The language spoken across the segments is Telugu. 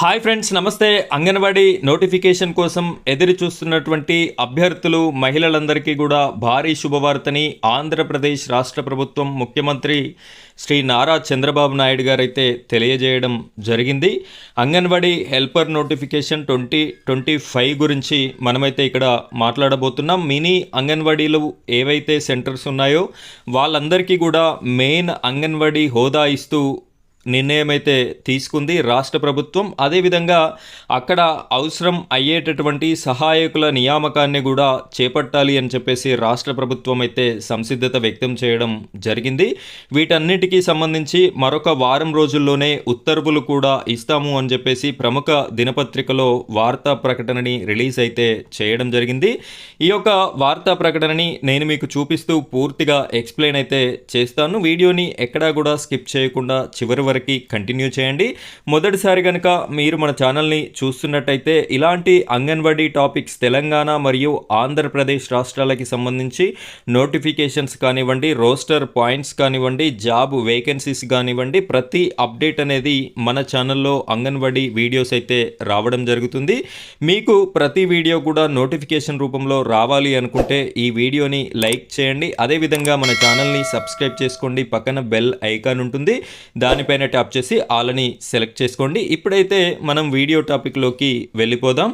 హాయ్ ఫ్రెండ్స్ నమస్తే. అంగన్వాడీ నోటిఫికేషన్ కోసం ఎదురు చూస్తున్నటువంటి అభ్యర్థులు మహిళలందరికీ కూడా భారీ శుభవార్తని ఆంధ్రప్రదేశ్ రాష్ట్ర ప్రభుత్వం ముఖ్యమంత్రి శ్రీ నారా చంద్రబాబు నాయుడు గారైతే తెలియజేయడం జరిగింది. Anganwadi helper notification twenty twenty five గురించి మనమైతే ఇక్కడ మాట్లాడబోతున్నాం. మినీ అంగన్వాడీలు ఏవైతే సెంటర్స్ ఉన్నాయో వాళ్ళందరికీ కూడా మెయిన్ అంగన్వాడీ హోదా ఇస్తూ నిర్ణయం అయితే తీసుకుంది రాష్ట్ర ప్రభుత్వం. అదేవిధంగా అక్కడ అవసరం అయ్యేటటువంటి సహాయకుల నియామకాన్ని కూడా చేపట్టాలి అని చెప్పేసి రాష్ట్ర ప్రభుత్వం అయితే సంసిద్ధత వ్యక్తం చేయడం జరిగింది. వీటన్నిటికీ సంబంధించి మరొక వారం రోజుల్లోనే ఉత్తర్వులు కూడా ఇస్తాము అని చెప్పేసి ప్రముఖ దినపత్రికలో వార్తా ప్రకటనని రిలీజ్ అయితే చేయడం జరిగింది. ఈ యొక్క వార్తా ప్రకటనని నేను మీకు చూపిస్తూ పూర్తిగా ఎక్స్ప్లెయిన్ అయితే చేస్తాను. వీడియోని ఎక్కడా కూడా స్కిప్ చేయకుండా చివరి వరకు కంటిన్యూ చేయండి. మొదటిసారి కనుక మీరు మన ఛానల్ని చూస్తున్నట్టయితే ఇలాంటి అంగన్వాడీ టాపిక్స్ తెలంగాణ మరియు ఆంధ్రప్రదేశ్ రాష్ట్రాలకి సంబంధించి నోటిఫికేషన్స్ కానివ్వండి రోస్టర్ పాయింట్స్ కానివ్వండి జాబ్ వేకెన్సీస్ కానివ్వండి ప్రతి అప్డేట్ అనేది మన ఛానల్లో అంగన్వాడీ వీడియోస్ అయితే రావడం జరుగుతుంది. మీకు ప్రతి వీడియో కూడా నోటిఫికేషన్ రూపంలో రావాలి అనుకుంటే ఈ వీడియోని లైక్ చేయండి. అదేవిధంగా మన ఛానల్ని సబ్స్క్రైబ్ చేసుకోండి. పక్కన బెల్ ఐకాన్ ఉంటుంది. దానిపైన ట్యాప్ చేసి ఆలని సెలెక్ట్ చేసుకోండి. ఇప్పుడైతే మనం వీడియో టాపిక్లోకి వెళ్ళిపోదాం.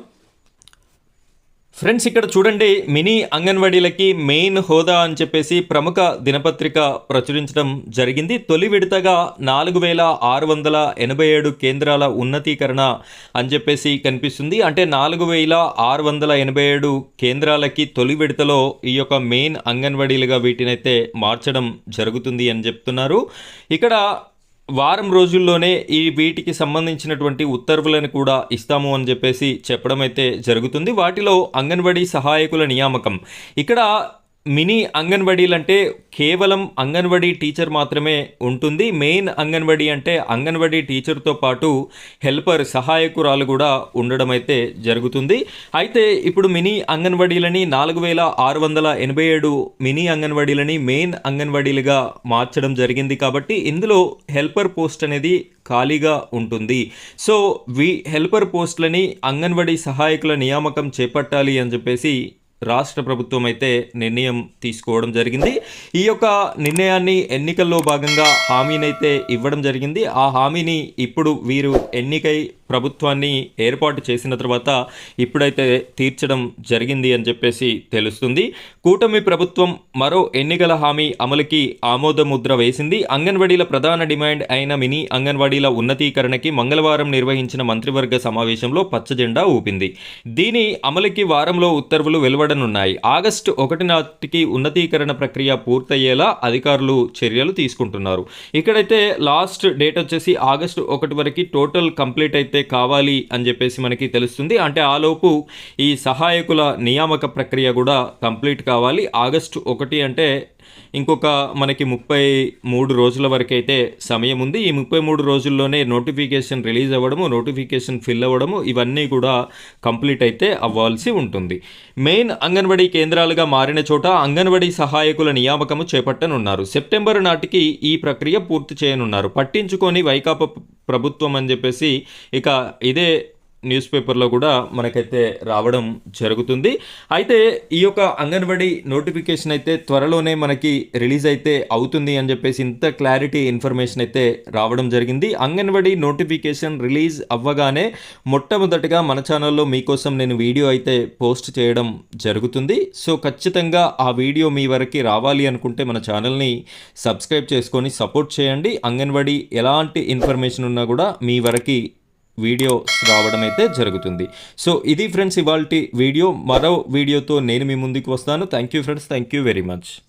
ఫ్రెండ్స్ ఇక్కడ చూడండి మినీ అంగన్వాడీలకి మెయిన్ హోదా అని చెప్పేసి ప్రముఖ దినపత్రిక ప్రచురించడం జరిగింది. తొలి విడతగా నాలుగు వేల ఆరు వందల ఎనభై ఏడు కేంద్రాల ఉన్నతీకరణ అని చెప్పేసి కనిపిస్తుంది. అంటే నాలుగు వేల ఆరు వందల ఎనభై ఏడు కేంద్రాలకి తొలి విడతలో ఈ యొక్క మెయిన్ అంగన్వాడీలుగా వీటినైతే మార్చడం జరుగుతుంది అని చెప్తున్నారు. ఇక్కడ వారం రోజుల్లోనే ఈ వీటికి సంబంధించినటువంటి ఉత్తర్వులను కూడా ఇస్తాము అని చెప్పేసి చెప్పడం అయితే జరుగుతుంది. వాటిలో అంగన్వాడీ సహాయకుల నియామకం. ఇక్కడ మినీ అంగన్వాడీలు అంటే కేవలం అంగన్వాడీ టీచర్ మాత్రమే ఉంటుంది. మెయిన్ అంగన్వాడీ అంటే అంగన్వాడీ టీచర్తో పాటు హెల్పర్ సహాయకురాలు కూడా ఉండడం అయితే జరుగుతుంది. అయితే ఇప్పుడు మినీ అంగన్వాడీలని నాలుగు వేల ఆరు వందల ఎనభై ఏడు మినీ అంగన్వాడీలని మెయిన్ అంగన్వాడీలుగా మార్చడం జరిగింది కాబట్టి ఇందులో హెల్పర్ పోస్ట్ అనేది ఖాళీగా ఉంటుంది. సో వి హెల్పర్ పోస్టులని అంగన్వాడీ సహాయకుల నియామకం చేపట్టాలి అని చెప్పేసి రాష్ట్ర ప్రభుత్వం అయితే నిర్ణయం తీసుకోవడం జరిగింది. ఈ యొక్క నిర్ణయాన్ని ఎన్నికల్లో భాగంగా హామీనైతే ఇవ్వడం జరిగింది. ఆ హామీని ఇప్పుడు వీరు ఎన్నికై ప్రభుత్వాన్ని ఏర్పాటు చేసిన తర్వాత ఇప్పుడైతే తీర్చడం జరిగింది అని చెప్పేసి తెలుస్తుంది. కూటమి ప్రభుత్వం మరో ఎన్నికల హామీ అమలుకి ఆమోదముద్ర వేసింది. అంగన్వాడీల ప్రధాన డిమాండ్ అయిన మినీ అంగన్వాడీల ఉన్నతీకరణకి మంగళవారం నిర్వహించిన మంత్రివర్గ సమావేశంలో పచ్చజెండా ఊపింది. దీని అమలుకి వారంలో ఉత్తర్వులు వెలువడనున్నాయి. ఆగస్టు ఒకటి నాటికి ఉన్నతీకరణ ప్రక్రియ పూర్తయ్యేలా అధికారులు చర్యలు తీసుకుంటున్నారు. ఇక్కడైతే లాస్ట్ డేట్ వచ్చేసి ఆగస్టు ఒకటి వరకు టోటల్ కంప్లీట్ అయితే అయితే కావాలి అని చెప్పేసి మనకి తెలుస్తుంది. అంటే ఆలోపు ఈ సహాయకుల నియామక ప్రక్రియ కూడా కంప్లీట్ కావాలి. ఆగస్టు ఒకటి అంటే ఇంకొక మనకి ముప్పై మూడు రోజుల వరకు అయితే సమయం ఉంది. ఈ ముప్పై మూడు రోజుల్లోనే నోటిఫికేషన్ రిలీజ్ అవ్వడము నోటిఫికేషన్ ఫిల్ అవ్వడము ఇవన్నీ కూడా కంప్లీట్ అయితే అవ్వాల్సి ఉంటుంది. మెయిన్ అంగన్వాడీ కేంద్రాలుగా మారిన చోట అంగన్వాడీ సహాయకుల నియామకము చేపట్టనున్నారు. సెప్టెంబర్ నాటికి ఈ ప్రక్రియ పూర్తి చేయనున్నారు. పట్టించుకొని వైకాపా ప్రభుత్వం అని చెప్పేసి ఇక ఇదే న్యూస్ పేపర్లో కూడా మనకైతే రావడం జరుగుతుంది. అయితే ఈ యొక్క అంగన్వాడీ నోటిఫికేషన్ అయితే త్వరలోనే మనకి రిలీజ్ అయితే అవుతుంది అని చెప్పేసి ఇంత క్లారిటీ ఇన్ఫర్మేషన్ అయితే రావడం జరిగింది. అంగన్వాడీ నోటిఫికేషన్ రిలీజ్ అవ్వగానే మొట్టమొదటిగా మన ఛానల్లో మీకోసం నేను వీడియో అయితే పోస్ట్ చేయడం జరుగుతుంది. సో ఖచ్చితంగా ఆ వీడియో మీ వరకు రావాలి అనుకుంటే మన ఛానల్ని సబ్స్క్రైబ్ చేసుకొని సపోర్ట్ చేయండి. అంగన్వాడీ ఎలాంటి ఇన్ఫర్మేషన్ ఉన్నా కూడా మీ వరకు వీడియోస్ రావడం అయితే జరుగుతుంది. సో ఇది ఫ్రెండ్స్ ఇవాళ వీడియో మరో వీడియోతో నేను మీ ముందుకు వస్తాను. Thank you friends thank you very much